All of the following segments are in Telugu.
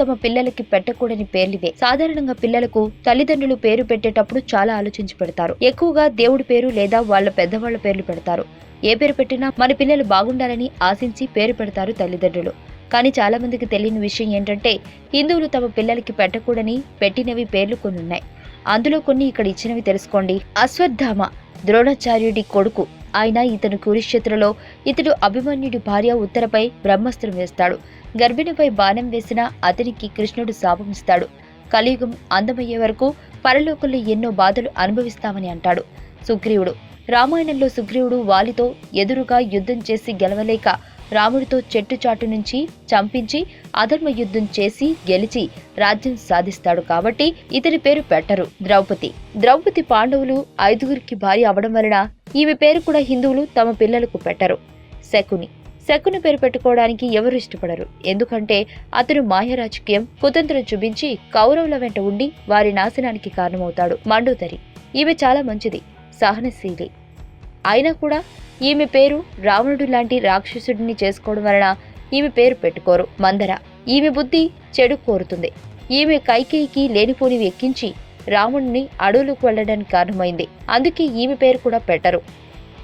తమ పిల్లలకి పెట్టకూడని పేర్లివే సాధారణంగా పిల్లలకు తల్లిదండ్రులు పేరు పెట్టేటప్పుడు చాలా ఆలోచించి పెడతారు. ఎక్కువగా దేవుడి పేరు లేదా వాళ్ళ పెద్దవాళ్ళ పేర్లు పెడతారు. ఏ పేరు పెట్టినా మన పిల్లలు బాగుండాలని ఆశించి పేరు పెడతారు తల్లిదండ్రులు. కానీ చాలా మందికి తెలియని విషయం ఏంటంటే హిందువులు తమ పిల్లలకి పెట్టకూడని పెట్టినవి పేర్లు కొన్ని ఉన్నాయి. అందులో కొన్ని ఇక్కడ ఇచ్చినవి తెలుసుకోండి. అశ్వత్థామ ద్రోణాచార్యుడి కొడుకు. ఆయన ఇతను కురుక్షేత్రలో ఇతడు అభిమన్యుడి భార్య ఉత్తరపై బ్రహ్మస్త్రం వేస్తాడు. గర్భిణిపై బాణం వేసినా అతనికి కృష్ణుడు శాపమిస్తాడు. కలియుగం అందమయ్యే వరకు పరలోకంలో ఎన్నో బాధలు అనుభవిస్తామని అంటాడు సుగ్రీవుడు. రామాయణంలో సుగ్రీవుడు వాలితో ఎదురుగా యుద్ధం చేసి గెలవలేక రాముడితో చెట్టు చాటు నుంచి చంపించి అధర్మ యుద్ధం చేసి గెలిచి రాజ్యం సాధిస్తాడు కాబట్టి ఇతని పేరు పెట్టరు ద్రౌపది. ద్రౌపది పాండవులు ఐదుగురికి భార్య అవడం వలన ఈమె పేరు కూడా హిందువులు తమ పిల్లలకు పెట్టరు. శకుని. శకుని పేరు పెట్టుకోవడానికి ఎవరు ఇష్టపడరు. ఎందుకంటే అతను మాయ రాజకీయం కుతంత్రం చూపించి కౌరవుల వెంట ఉండి వారి నాశనానికి కారణమవుతాడు మండోదరి ఈమె చాలా మంచిది సహనశీలి. అయినా కూడా ఈమె పేరు రావణుడు లాంటి రాక్షసుడిని చేసుకోవడం వలన ఈమె పేరు పెట్టుకోరు మందర. ఈమె బుద్ధి చెడు కోరుతుంది. ఈమె కైకేయికి లేనిపోనివి ఎక్కించి రాముడిని అడవులకు వెళ్ళడానికి కారణమైంది. అందుకే ఈమె పేరు కూడా పెట్టరు.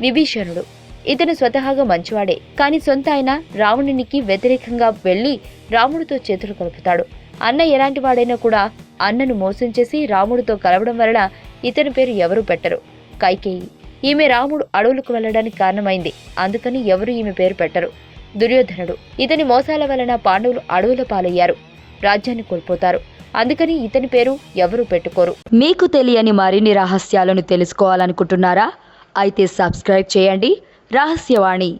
విభీషణుడు. ఇతను స్వతహాగా మంచివాడే. కానీ సొంత ఆయన రావణునికి వ్యతిరేకంగా వెళ్ళి రాముడితో చేతులు కలుపుతాడు. అన్న ఎలాంటి వాడైనా కూడా అన్నను మోసం చేసి రాముడితో కలవడం వలన ఇతని పేరు ఎవరు పెట్టరు. కైకేయి. ఈమె రాముడు అడవులకు వెళ్ళడానికి కారణమైంది. అందుకని ఎవరు ఈమె పేరు పెట్టరు. దుర్యోధనుడు. ఇతని మోసాల వలన పాండవులు అడవుల పాలయ్యారు. రాజ్యాన్ని కోల్పోతారు. అందుకని ఇతని పేరు ఎవరు పెట్టుకోరు. మీకు తెలియని మరిన్ని రహస్యాలను తెలుసుకోవాలనుకుంటున్నారా? అయితే సబ్స్క్రైబ్ చేయండి. ರಹಸ್ಯವಾಣಿ